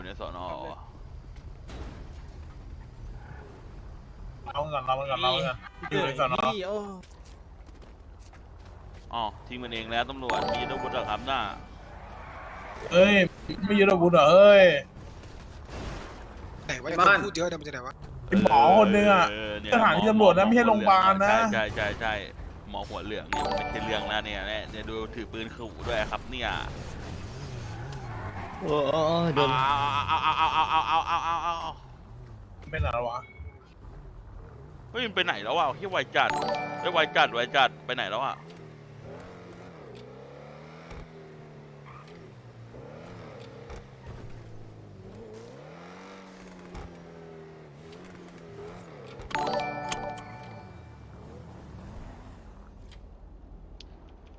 อยู่ในสอนอวะเราเงินเราเงินเราเงินอยู่ในสอนอพี่โอ้อ๋อทิ้งมันเองแล้วตำรวจมีอาวุธเหรอครับหน้าเอ้ยไม่ยึดอาวุธเหรอเอ้ยไหนวะไอ้คนพูดเยอะเนี่ยมันจะไหนวะเป็นหมอคนนึงอะเเนี่ยสถานีตำรวจนะไม่ใช่โรงพยาบาลนะใช่ใช่ใช่หมอหัวเหลืองเนี่ยมันไม่ใช่เรื่องนะเนี่ยเนี่ยเนี่ยดูถือปืนขู่ด้วยครับเนี่ย โอ้โดนเอาเอาเอาเอาเอาเอาเอาเอาเอาเอาเป็นอะไรวะเฮ้ยมันไปไหนแล้ววะที่ไวจัดไอ้ยไวจัดไวจัดไปไหนแล้วอะ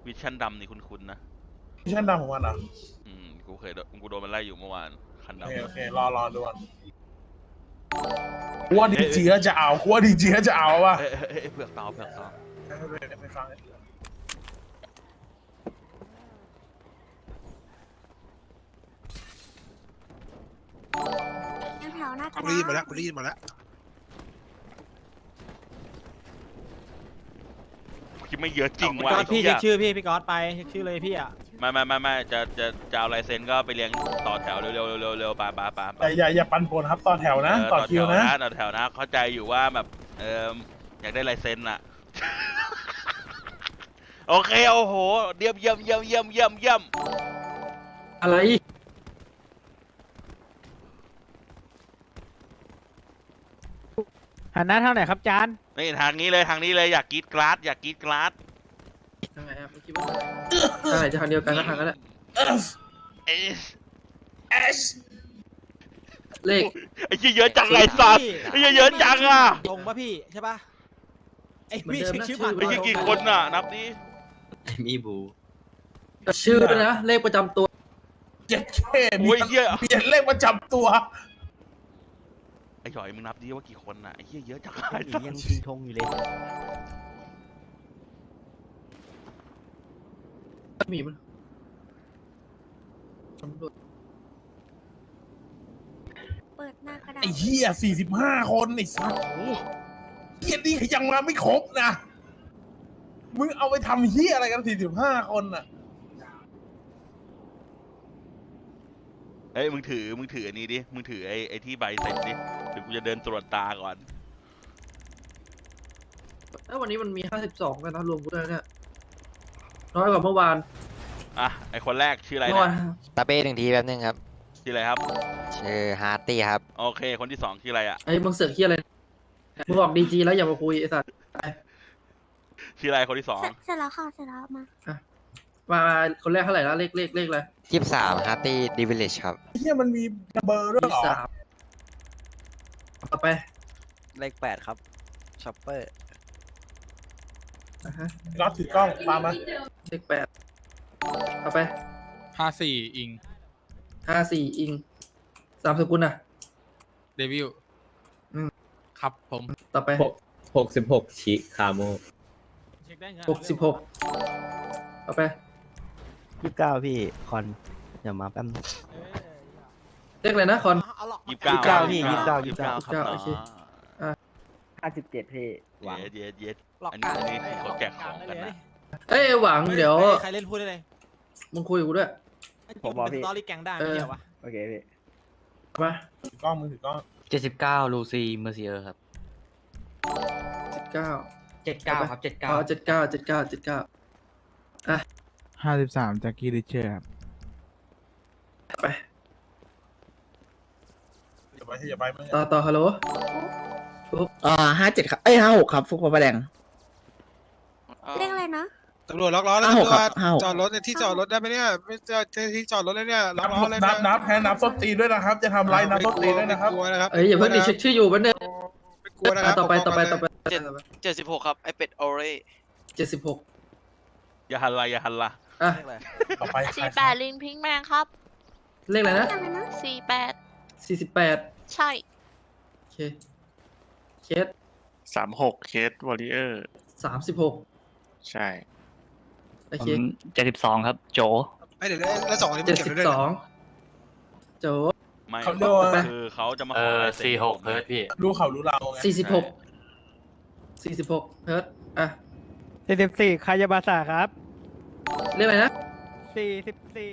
วิชั่นดำนี่คุ้นๆนะพี่ชันดำของมันอะอืม กูเคยโดนกูโดนมันไล่อยู่เมื่อวานคันโอเคดำ โอเครอรอดูก่อนกลัวดีจีก็จะเอากลัวดีจีก็จะเอาว่ะเอ้ยเอ้ยเอ้ยเผือกเตาเผือกเตาไปฟังแถวหน้ากระกูดาได้ยินมาแล้วษกูได้ยินมาแล้วคิดไม่เยอะจริงพี่ว่ะก๊อตไอ้พี่เหี้เช็ยคชื่อพี่พี่ก๊อตไปเช็คชื่อเลยพี่อะ ไม่ไม่ไม่ไม่จะจะจะเอาลายเซ็นก็ไปเรียงต่อแถวเร็วเร็วเร็วเร็วไปไปไปไปแต่อย่าอย่าปันผลครับต่อแถวนะเต่อคิวนะต่อแถวนะเข้าใจอยู่ว่าแบบเอออยากได้ลายเซ็นอะโอเคโอ้โหเยี่ยมเยี่ยมเยี่ยมเยี่ยมเยี่ยมเยี่ยมอะไรหันหน้าเท่าไหนครับจานนี่ทางนี้เลยทางนี้เลยอยากกรีดกราดอยากกรีดกราด ยังไงครับไม่คิดว่าทางไหนจะทางเดียวกันก็ทางกันแหละ F เอ้ย S เลขไอ้เหี้ยเยอะจังไงสัตว์ไอ้เหี้ยเยอะจังอะตรงปะพี่ใช่ปะไอ้เหมือนพี่เดิมเช็คนะชื่อชื่อผ่านไอ้เหี้ยกี่คนน่ะนับดิมีบูชื่อด้วยนะเลขประจำตัวเจ็ดเคมีโอ้ยเหี้ยเปลี่ยนเลขประจำตัวไอ้หยอยมึงนับดิว่ากี่คนน่ะไอ้เหี้ยเยอะจังหนียังชิงธงอยู่เลย มีมันเปิดหน้ากระดาษไอ้เหี้ยสี่สิบห้าคนไอ้สัสเหี้ยนี่ยังมาไม่ครบนะ มึงเอาไปทำเหี้ยอะไรกันสี่สิบห้าคนน่ะเฮ้ยมึงถือมึงถืออันนี้ดิ มึงถือไอ้ไอ้ที่ใบเสร็จดิ เดี๋ยวกูจะเดินตรวจตาก่อน แล้ววันนี้มันมีห้าสิบสองกันนะรวมกูด้วยเนี่ย น้อยกว่าเมื่อวานอะไอ้คนแรกชื่ออะไรเมื่อวานนะตาเป้หนึ่งทีแป๊บนึงครับ ชื่ออะไรครับ ชื่อฮาร์ตี้ครับ โอเค คนที่สองชื่ออะไรอะ ไอ้มึงเสือกเฮียอะไรมึงบอกดีจีแล้วอย่ามาคุยไอ้สัตว์ชื่ออะไรคนที่สอง เสร็จเสร็จแล้วค่ะเสร็จแล้วมา มามาคนแรกเท่าไหร่แล้วเลขเลขเลขอะไรยี่สิบสามฮาร์ตี้ดิวิลเลจครับไอ้เหี้ยมันมีเบอร์ด้วยที่เหรอ สามต่อไปเลขแปดครับช็อปเปอร์ อะฮะก๊อตถือกล้องปามาเลขแปดต่อไปห้าสี่อิง ห้าสี่อิงสามสกุลน่ะ เดวิลอืม ครับผม ต่อไปหกสิบหกชิคาโมเช็คได้ไงหกสิบหกต่อไปยี่สิบเก้าพี่ คอน เดี๋ยวมาแป๊บนึงเออเลขอะไรนะคอนเอาหรอกยี่สิบเก้ายี่สิบเก้าพี่ยี่สิบเก้า ยี่สิบเก้าครับโอเคอ๋อห้าสิบเจ็ดพี่หวังเย็ดเย็ดเย็ด หลอกอันนี้อันนี้คือเขาแจกของกันนะ เอ้ยหวังเดี๋ยวใครเล่นพูดได้เลยมึงคุยกับกูด้วย ผมบอกพี่เป็นสตอรี่แกงได้ไม่เกี่ยววะโอเคพี่มาถือกล้องมึงถือกล้องเจ็ดสิบเก้าลูซีเมอร์เซียครับเจ็ดเก้าเจ็ดเก้าครับเจ็ดเก้าอ๋อเจ็ดเก้าเจ็ดเก้าเจ็ดเก้าห้าสิบสามแจ็คกี้ดิเชอร์ครับไปอย่าไปอย่าไปมึงต่อต่อฮัลโหลอ่าห้าเจ็ดครับ เอ้ยห้าหกครับ ฟุกพระประแดง เรียกอะไรนะ ตำรวจล็อกล้อแล้วห้าหกตำรครัวจบห้าหก จอดรถในที่จอดรถได้ไหมเนี่ยไม่เจอที่จอดรถเลยเนี่ยล็นัอบกล้อเลยนันะบนับแพ้นับส้นตีนด้วยนะครับ จะทำไรนับส้นตีนด้วยนะครับ ไม่กลัวนะครับเอ้ยอย่าเพิ่งดิเช็คชื่ออยู่แป๊บนึงไม่กลัวนะครับต่อไปต่อไปต่อไปเจ็ดเจ็ดสิบหกครับ ไอเป็ดโอเร่เจ็ดสิบหกอย่าหันละอย่าหันละอะต่อไปสี่แปดลิงพิงแมนครับเลขอะไรนะอะไรนะสี่แปดสี่สิบแปดใช่โอเคเคสสามหกเคสวอริเออร์ สามสิบหกใช่ โอเคเจ็ดสิบสองครับ โจ ไอยเดี๋ยวแล้วแล้วสองคนนี้เจ็มันดเก็บสิไว้บด้วยสเหรอองโจ ไม่เขาเรียกว่าคือเขาจะมาเอขออลายซ็นสี่หกผมเฮิร์ตพี่ รู้เขารู้เราไงสี่สิบหกสี่สิบหกเฮิร์ตอะสี่สิบสี่คายาบาสาครับเรียกอะไรนะสี่สิบสี่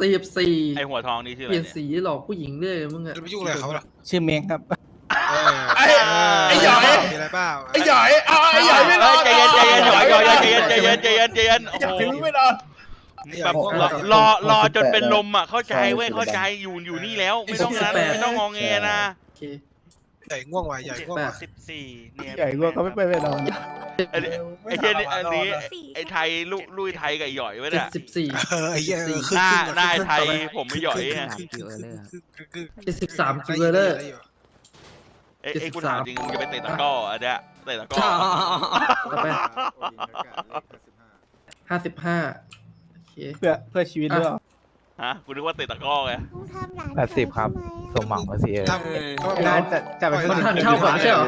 สี่สิบสี่ไอหัวทองนี่ชื่ออะเปไรลี่ยนเนี่ยสีหลอกผู้หญิงเรื่อยมึงอะจะไปยุ่งอะไรกับเขาล่ะชื่อเมงครับ เออ ไอ้ไอ้หยอย มีอะไร เปล่าไอ้หยอยเอาไอ้หยอยไม่รอดใจเย็นใจเย็นหยอยหยอยหยอยใจเย็นใจเย็นใจเย็นใจเย็นโอ้ไอ้หยโหอยไม่รอดแบบรอรอรอจนเป็นลมอะเข้าใจเว้ยเข้าใจอยู่อยู่นี่แล้ว ไม่ต้องนั้นไม่ต้องงองแงนะโอเคใหญ่ง่วงว่ะใหญ่ง่วงว่ะสิบสี่เนี่ยใหญ่กว่าก็ไม่ไปไม่นอนไอ้ไอ้เจนนี่อันนี้ไอ้ไทยลุลุยไทยกับหยอยไว้เจ็ดเนี่ยสิบสี่เออไอ้เหี้ยเออครึ่หงน้าครึ่งหน้าครึ่งไทยผมไม่หยอยครึ่งอะครึ่งครึ่งครึ่งครึ่งครึ่งเจ็ดสิบสามจิวเวลเลอร์ ได้ยู่เอ้ยเอ้ยกูถามจริงมึงจะไปเตะตะกร้ออันเนี้ยเตะตะกร้อต่อไปห้าสิบห้าโอเค เพื่อเพื่อชีวิตด้วยเหรอ ฮะกูนึกว่าเตะตะกร้อไงแปดสิบครับ สมหวังภาษีเออทำก็น่าจะจะไปมันทางเช่าก่อนไม่ใช่เหรอ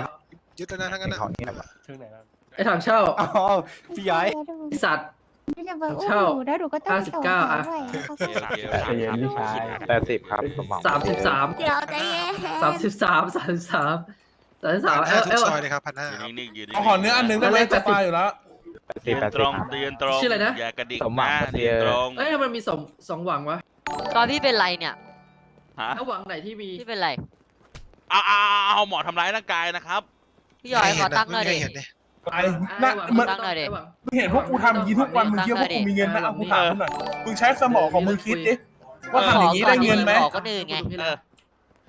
ยึดแล้วนะทั้งนั้นนะ ของนี่แหละไอ้ทางเช่าอ๋อพี่ย้อยไอ้สัตว์ จะมาอุ้มเช่าหนูแล้วหนูก็ต้องห้าสิบเก้าอะส่งเขาด้วยโอเคโอเคใจเย็นพี่ชายแปดสิบครับสมหวังสามสิบสามเดี๋ยวใจเย็นสามสิบสามสามสิบสามสามสิบสามพันเอห้าลทุเอกลซอยเลยครับพันห้ายืนนิ่งๆยืนนิ่งเอาขอเนื้ออันหนึ่งได้ไหมจะตายอยู่แล้ว แปดสิบยืนแปดตสิรบงครับยืนตรงชื่ออะไรนะ อย่ากระดิกสมหวัง นะภาษียืนเออตรงเอ้ยทำไมมันมีสองสองหวังวะตอนพี่เป็นไรเนี่ย ฮะถ้าหวังไหนที่มีพี่เป็นไร เอาเอาเอาเอาหมอทำร้ายร่างกายนะครับ พี่หยอยขอตั้งหน่อยดิ ไม่เห็นดิ ไอ้น่ะหวังมันตั้งหน่อยดิหวังมึงเห็นพวกกูทำอย่างนี้ทุกวันมึงคิดว่าพวกกูมีเงินไหมเอากูถามมึงหน่อยมึงใช้สมองของมึงคิดดิว่าทำอย่างนี้ได้เงินไหมขอคนอื่นไงเออ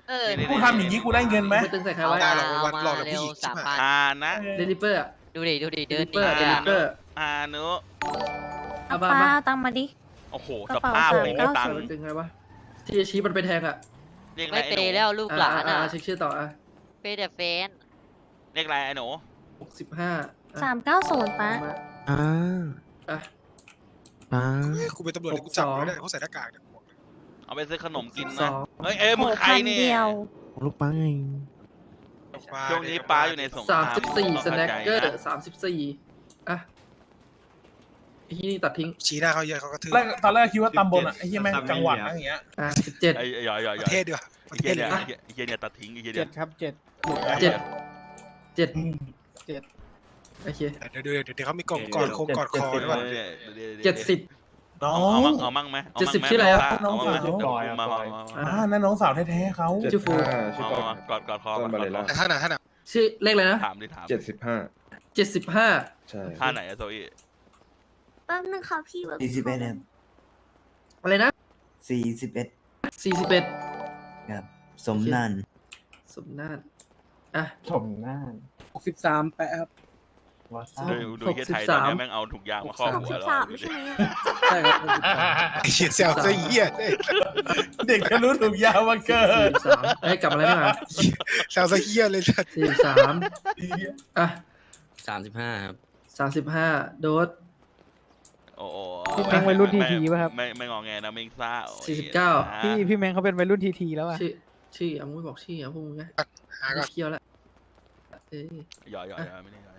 เออกูทำอย่างนี้กูได้เงินไหมไม่ตึงใส่ใครเอาไว้ได้มาหรอกวันเอาหลอกมากับเร็วผู้หญิงสามใช่ไหมพันอ่านะเดลิเปอร์ดูดิดูดิเดเดินลิเปอร์หเดนีลิเปอร์อ่านุเอาบ้ามาตังมาดิโอ้โหกสระเป๋าภาพสามไม่เก้ามีตังศูค์นย์ตึงไงวะที่จะชี้มันไปแทงอะเรียกอะไรไม่ไอ้เปหนูย์แล้วลูกหลานอ่อะเช็คชื่อต่ออะเปย์แต่แฟนเรียกอะไรไอ้หนูห กสิบห้าสามเก้าศูนย์ปะอ่าอะอ่าเฮ้ยกูเป็นตำรวจกูจับไม่ได้เขาใส่หน้ากากเนี่ยเอาไปซื้อขนมกินสนะ อง เฮ้ย เอ้ยมึงใครเนี่ย เดียวลูกปังไงช่วงนี้ป้าอยู่ในสงคสารามมสิบสี่ต้สองแน็เข้าคใจเกอร์นะสามสิบสี่อะไอ้ที่นี่ตัดทิ้ง ชี้หน้าเขาเยอะเขากระทืบแรกตอนแรกคิดว่าตำบลอะไอ้เหี้ยแม่งจังหวัดนะอย่างเงี้ยอะสิบเจ็ด ไอ้ไอ้หยอยหยอยปหยระอยเทศดีกว่าปไอ้ระเทเหี้ยศดีเนี่ยกว่าไอ้เหี้ยไอ้เหี้ยเนี่ยตัดทิ้งไอ้เหี้ยเจ็เนี่ดยครับเจ็ดเจ็ดเจ็ด โอเคเดี๋ยวเดี๋ยวเดี๋ยวเขามีกล่องกอดโคงกอดคอด้วยว่ะเดี๋ยวเดี๋ยวดี๋ยวเจ็ดสิบน้อเอางเอามั่งเอามั่งไหมอาเจ็ดสิบมั่งไหมชื่ออะไรอะเอามั่งไหมน้องสาวเอามามามามาอะอ่านั่นน้องสาวแท้ๆเขาชื่อฟูเอามามากอดกอดคอมากอดคอแต่ท่านไหนท่านไหนชื่อเลขอะไรนะถามดิถามเจ็ดสิบห้าเจ็ดสิบห้าใช่ท่าไหนอะโซอี้แป๊บนึงค่ะพี่สี่สิบเอ็ดอะไรนะสี่สิบเอ็ดสี่สิบเอ็ดครับสมนันสมนาฏ อะชมหน้าหกสิบสามแปะครับวาสาซ่าดูดูเฮียไทยตอนเนี้ยแม่งเอาถุงยางมาครอบหกหัวสิบแล้วสามดูใช่ดิไหมใช่ครับไอ้เหี้ยเซลซะเหี้ยเด็กจะรู้ถูกยาวมาเกิสี่นสิบสามเอ้ยกลับมาแล้วนี่หว่าเซลซะเหี้ยเลยสัตว์สี่สิบสามอะสามสิบห้าครับสามสิบห้าโดสโอ้โหพี่แม่งวัยรุ่นทีทีป่ะครับ ไม่ไม่งอแงนะไม่ซ่าโอ้ยสี่สิบเก้านะพี่พี่แมงเขาเป็นวัยรุ่นทีทีแล้วอะชื่อ ชื่ออะมึงไม่บอกชื่ออะพวกมึงนะหาก่อนเคี้ยวแล้วเอ้ยหยอยหยอยหยอยไม่ได้หยอย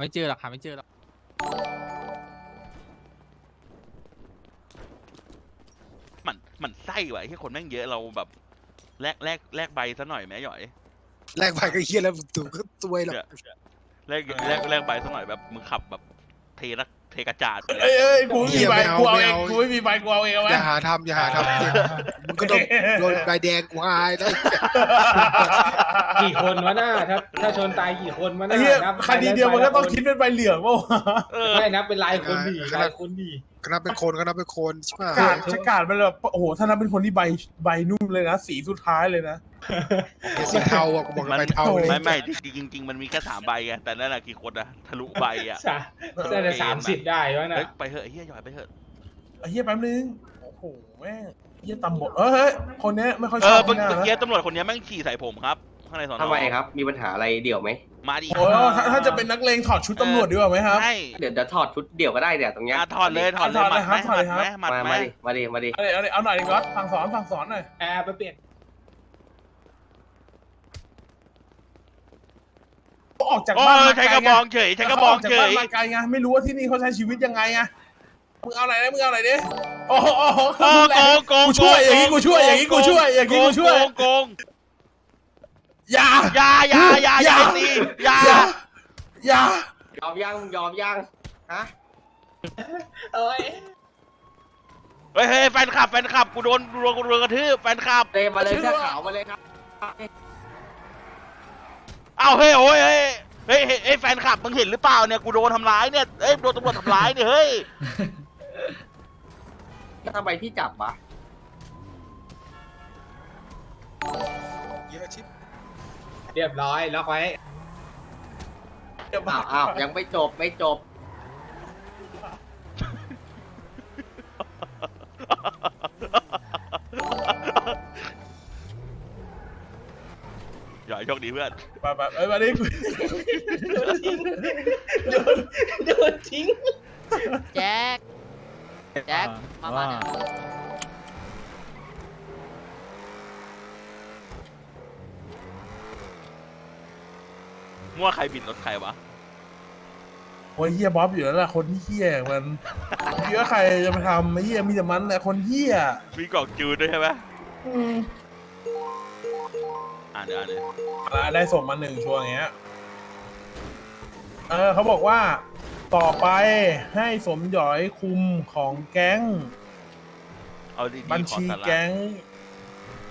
ไม่เจอหรอกหาไม่เจอหรอกมันมันไส้ว่ะไอ้คนแม่งเยอะเราแบบแลกแลกแลกใบซะหน่อยไหมหยอยแลกไปก็เหี้ยแล้วตัวก็ตัวหรอกแลกแลกแลกใบซะหน่อยแบบมึงขับแบบเทระ เทกระจาดไปเลเอ้ยยเอ้ยกูไม่มีใบกูเอาเองกูไม่มีใบกูเอาเองเอาไว้อย่าหาทำอย่าหาทำมึงก็โดนโดนใบแดงกูอายแล้วกี่คนวะหน้าถ้าถ้าชนตายกี่คนวะหไอ้น้าเหี้ยนับคดีเดียวมันก็ต้องคิดเป็นใบเหลืองป่าวะเออ ไม่นับเป็นลายคนดีลายคนดี ก็นับเป็นคนก็นับเป็นคนใช่ป่ะกาดชะกาดมันแบบโอ้โหถ้านับเป็นคนที่ใบใบนุ่มเลยนะสีสุดท้ายเลยนะสีเทาอะกูบอกเลยใบเทาเลย ไม่ไม่จริงจริง ๆ มันมีแค่สามใบไงแต่นั่นแหละกี่คนอะทะลุใบอะสาน่าจะสามสิบได้วะน่ะเฮ้ยไปเถอะไอ้เฮียหยอยไปเถอะไอ้เหี้ยแป๊บนึง โอ้โหแม่งเหี้ยตำบดเอ้ยคนเนี้ยไม่ค่อยเอชออบเมื่อที่หน้าเมื่อนะกี้ตำรวจคนนี้แม่งขี่ใส่ผมครับ ข้างในสอนอทำไมครับ มีปัญหาอะไรเดี่ยวไหมมาดิโอ้ยถ้าถ้าจะเป็นนักเลงถอดชุดตำรวจดีกว่าไหมครับ ใช่เดี๋ยวเดี๋ยวถอดชุดเดี่ยวก็ได้เดี๋ยวตรงเนี้ยอะถอดเลยถอดเลยถอดหเลมัยดครับไหมถอดหเลมัยดครับ ไหมหมัดไหมมามาดิมาดิมาดิเอาเลยเอาเลยเอาหน่อยดีกว่าสั่งสอนสั่งสอนหน่อยแอร์ไปเปลี่ยนออกจากโอ้บ้านมาใช้ไกลกระไงบองเฉยใช้กระบองจากเฉบ้านยมาไกลไงไม่รู้ว่าที่นี่เขาใช้ชีวิตยังไงไงมึงเอาไหนนะมึงเอาไหนดิโอ้โหโอ้โหโกงโกงโกงกูช่วยอย่างนี้กูช่วยอย่างนี้กูช่วยอย่างนี้กูช่วย โกงโกงอย่า อย่าอย่าอย่าอย่าตีอย่าอย่าอย่ายอมยังยอมยังฮะโอ้ยเฮ้ยเฮ้ยแฟนคลับแฟนคลับกูโดนกูโดนกูโดนกระทืบแฟนคลับเลยมาเลยเสื้อขาวมาเลยครับเอ้าเฮ้ยโอ้ยเฮ้ยเฮ้ยเฮ้ยเฮ้ยแฟนคลับมึงเห็นหรือเปล่าเนี่ยกูโดนทำร้ายเนี่ยเอ้ยโดนตำรวจทำร้ายเนี่ยเฮ้ยทำไมพี่จับวะเยอะชิบ เรียบร้อยล็อกไว้อ้าวอ้าวยังไม่จบไม่จบ อย่าให้โชคดีเพื่อน ไปไปเอ้ยมาดิโดนทิ้งแจ็คแจ็คมามาเนี่ย มั่วใครบินรถใครวะ โอ้ยเฮียบ๊อบอยู่แล้วล่ะคนที่เฮียอย่างมันเฮียใครจะมาทำไอ้เฮียมีแต่มันแหละคนเฮียมีกล่องจูนด้วยใช่ไหมอ่านเดี๋ยวอ่านเลยอะได้ส่งมาหนึ่งช่วงเงี้ย เออเขาบอกว่าต่อไปให้สมหยอยคุมของแก๊ง เอาดีๆบัญขอชีสาระแก๊ง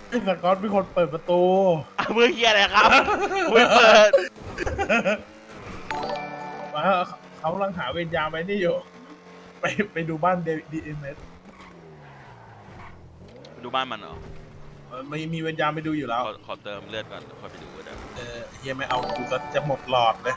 ไอ้สกอตเป็นคนเปิดประตู อะมือเฮียอะไรครับมือเปิด มาเขากำลังหาเวรยามไว้นี่อยู่ ไปไปดูบ้านเดดีเอ็มเอสดูบ้านมันเหรอมีมีเวรยามไปดูอยู่แล้ว ขอขอเติมเลือดก่อนค่อยไปดูก็ได้ เออเฮียไม่เอากูก็จะหมดหลอดเลย